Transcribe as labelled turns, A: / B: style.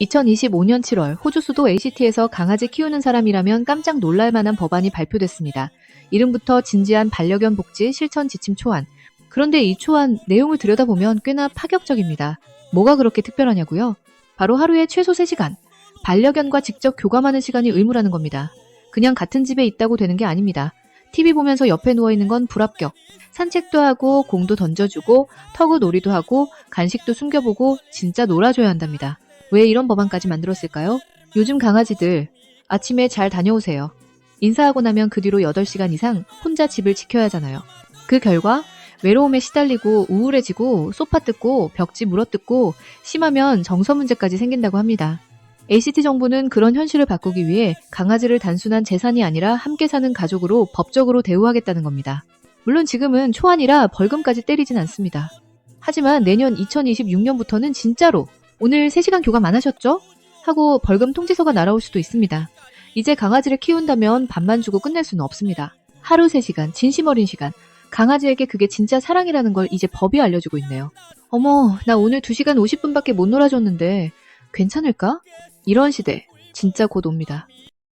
A: 2025년 7월 호주 수도 ACT에서 강아지 키우는 사람이라면 깜짝 놀랄 만한 법안이 발표됐습니다. 이름부터 진지한 반려견 복지 실천 지침 초안. 그런데 이 초안 내용을 들여다보면 꽤나 파격적입니다. 뭐가 그렇게 특별하냐고요? 바로 하루에 최소 3시간. 반려견과 직접 교감하는 시간이 의무라는 겁니다. 그냥 같은 집에 있다고 되는 게 아닙니다. TV 보면서 옆에 누워 있는 건 불합격. 산책도 하고 공도 던져주고 터그 놀이도 하고 간식도 숨겨보고 진짜 놀아줘야 한답니다. 왜 이런 법안까지 만들었을까요? 요즘 강아지들 아침에 잘 다녀오세요. 인사하고 나면 그 뒤로 8시간 이상 혼자 집을 지켜야 하잖아요. 그 결과 외로움에 시달리고 우울해지고 소파 뜯고 벽지 물어뜯고 심하면 정서 문제까지 생긴다고 합니다. ACT 정부는 그런 현실을 바꾸기 위해 강아지를 단순한 재산이 아니라 함께 사는 가족으로 법적으로 대우하겠다는 겁니다. 물론 지금은 초안이라 벌금까지 때리진 않습니다. 하지만 내년 2026년부터는 진짜로 오늘 3시간 교감 안 하셨죠? 하고 벌금 통지서가 날아올 수도 있습니다. 이제 강아지를 키운다면 밥만 주고 끝낼 수는 없습니다. 하루 3시간, 진심 어린 시간. 강아지에게 그게 진짜 사랑이라는 걸 이제 법이 알려주고 있네요. 어머, 나 오늘 2시간 50분밖에 못 놀아줬는데 괜찮을까? 이런 시대 진짜 곧 옵니다.